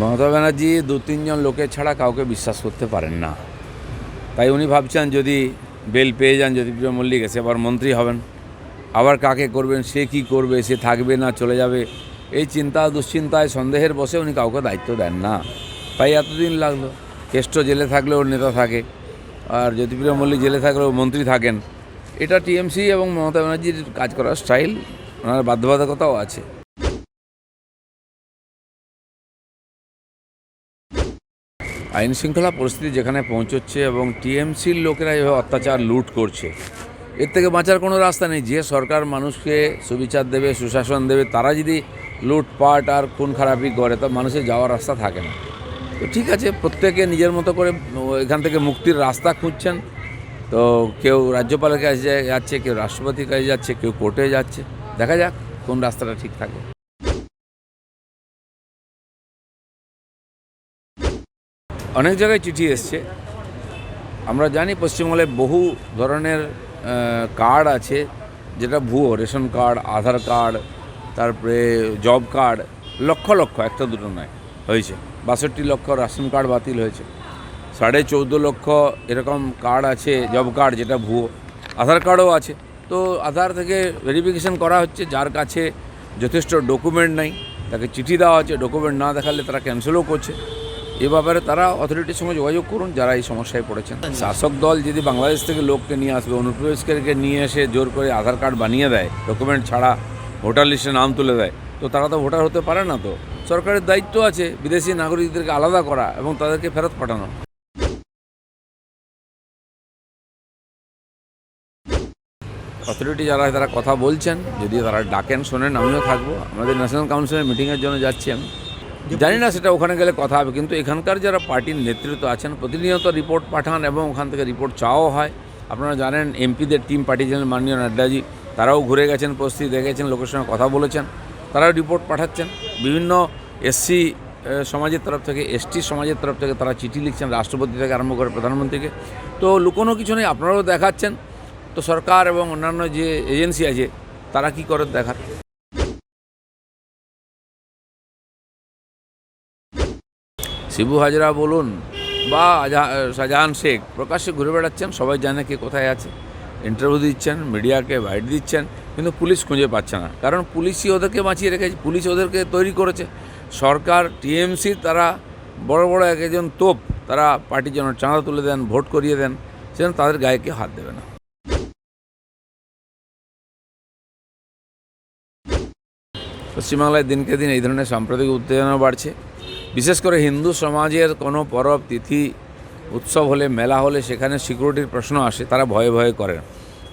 মমতা ব্যানার্জি দু তিনজন লোকের ছাড়া কাউকে বিশ্বাস করতে পারেন না। তাই উনি ভাবছেন যদি বেল পেয়ে যান জ্যোতিপ্রিয় মল্লিক এসে আবার মন্ত্রী হবেন, আবার কাকে করবেন, সে কি করবে, সে থাকবে না, চলে যাবে, এই চিন্তা দুশ্চিন্তায় সন্দেহের বসে উনি কাউকে দায়িত্ব দেন না। তাই এতদিন লাগল, কেষ্ট জেলে থাকলে ওর নেতা থাকে, আর জ্যোতিপ্রিয় মল্লিক জেলে থাকলেও মন্ত্রী থাকেন। এটা টিএমসি এবং মমতা ব্যানার্জির কাজ করার স্টাইল, ওনার বাধ্যবাধকতাও আছে। আইন শৃঙ্খলা পরিস্থিতি যেখানে পৌঁছচ্ছে এবং টিএমসির লোকেরা এভাবে অত্যাচার লুট করছে, এর থেকে বাঁচার কোনো রাস্তা নেই। যে সরকার মানুষকে সুবিচার দেবে, সুশাসন দেবে, তারা যদি লুটপাট আর খুন খারাপি করে, তা মানুষের যাওয়ার রাস্তা থাকে না। তো ঠিক আছে, প্রত্যেকে নিজের মতো করে এখান থেকে মুক্তির রাস্তা খুঁজছেন। তো কেউ রাজ্যপালের কাছে যাচ্ছে কেউ রাষ্ট্রপতির কাছে যাচ্ছে কেউ কোর্টে যাচ্ছে। দেখা যাক কোন রাস্তাটা ঠিক থাকে। অনেক জায়গায় চিঠি এসছে। আমরা জানি পশ্চিমবঙ্গে বহু ধরনের কার্ড আছে, যেটা ভুয়ো, রেশন কার্ড আধার কার্ড তারপরে জব কার্ড লক্ষ লক্ষ, একটা দুটো নয়, হয়েছে। বাষট্টি লক্ষ রেশন কার্ড বাতিল হয়েছে। সাড়ে চৌদ্দ লক্ষ এরকম কার্ড আছে জব কার্ড যেটা ভুয়ো। আধার কার্ডও আছে। তো আধার থেকে ভেরিফিকেশন করা হচ্ছে, যার কাছে যথেষ্ট ডকুমেন্ট নাই, তাকে চিঠি দেওয়া হচ্ছে। ডকুমেন্ট না দেখালে তারা ক্যান্সেলও করছে। এ ব্যাপারে তারা অথরিটির সঙ্গে যোগাযোগ করুন, যারা এই সমস্যায় পড়েছেন। শাসক দল যদি বাংলাদেশ থেকে লোককে নিয়ে আসবে, অনুপ্রবেশকারীকে নিয়ে এসে জোর করে আধার কার্ড বানিয়ে দেয় ডকুমেন্ট ছাড়া ভোটার লিস্টে নাম তুলে দেয়, তো তারা তো ভোটার হতে পারে না তো। সরকারের দায়িত্ব আছে বিদেশি নাগরিকদেরকে আলাদা করা এবং তাদেরকে ফেরত পাঠানো। অথরিটি যারা তারা কথা বলছেন যদি তারা ডাকেন, শোনেন, আমিও থাকব। আমাদের ন্যাশনাল কাউন্সিলের মিটিংয়ের জন্য যাচ্ছি আমি। জানি না সেটা ওখানে গেলে কথা হবে, কিন্তু এখানকার যারা পার্টির নেতৃত্ব আছেন, প্রতিনিয়ত রিপোর্ট পাঠান এবং ওখান থেকে রিপোর্ট চাওয়াও হয়। আপনারা জানেন এমপিদের টিম পাঠিয়েছিলেন মাননীয় নাড্ডাজি, তারাও ঘুরে গেছেন পরিস্থিতি দেখেছেন, লোকের সঙ্গে কথা বলেছেন। তারাও রিপোর্ট পাঠাচ্ছেন। বিভিন্ন এসসি সমাজের তরফ থেকে, এসটি সমাজের তরফ থেকে তারা চিঠি লিখছেন, রাষ্ট্রপতি থেকে আরম্ভ করে প্রধানমন্ত্রীকে। তো লুকোনো কিছু নেই, আপনারাও দেখাচ্ছেন। তো সরকার এবং অন্যান্য যে এজেন্সি আছে, তারা কি করে দেখার শিবু হাজরা বলুন, বা শাহজাহান শেখ, প্রকাশ্যে ঘুরে বেড়াচ্ছেন, সবাই জানে কে কোথায় আছে। ইন্টারভিউ দিচ্ছেন মিডিয়াকে বাইট দিচ্ছেন, কিন্তু পুলিশ খুঁজে পাচ্ছে না। কারণ পুলিশই ওদেরকে বাঁচিয়ে রেখেছে, পুলিশ ওদেরকে তৈরি করেছে। সরকার, টিএমসি, তারা বড় বড় এক একজন তোপ, তারা পার্টির জন্য চাঁদা তুলে দেন, ভোট করিয়ে দেন, সেজন্য তাদের গায়ে কেউ হাত দেবে না। পশ্চিমবাংলায় দিনকে দিন এই ধরনের সাম্প্রদায়িক উত্তেজনা বাড়ছে। বিশেষ করে হিন্দু সমাজের কোনো পরব তিথি উৎসব হলে, মেলা হলে সেখানে সিকিউরিটির প্রশ্ন আসে, তারা ভয়ে ভয়ে করে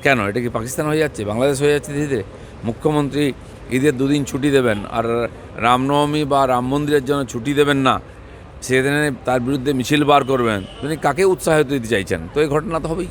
কেন? এটা কি পাকিস্তান হয়ে যাচ্ছে? বাংলাদেশ হয়ে যাচ্ছে ধীরে মুখ্যমন্ত্রী ঈদের দুদিন ছুটি দেবেন আর রামনবমী বা রাম মন্দিরের জন্য ছুটি দেবেন না। সেদিনে তার বিরুদ্ধে মিছিল বার করবেন। তিনি কাকে উৎসাহিত দিতে চাইছেন? তো এই ঘটনা তো হবেই।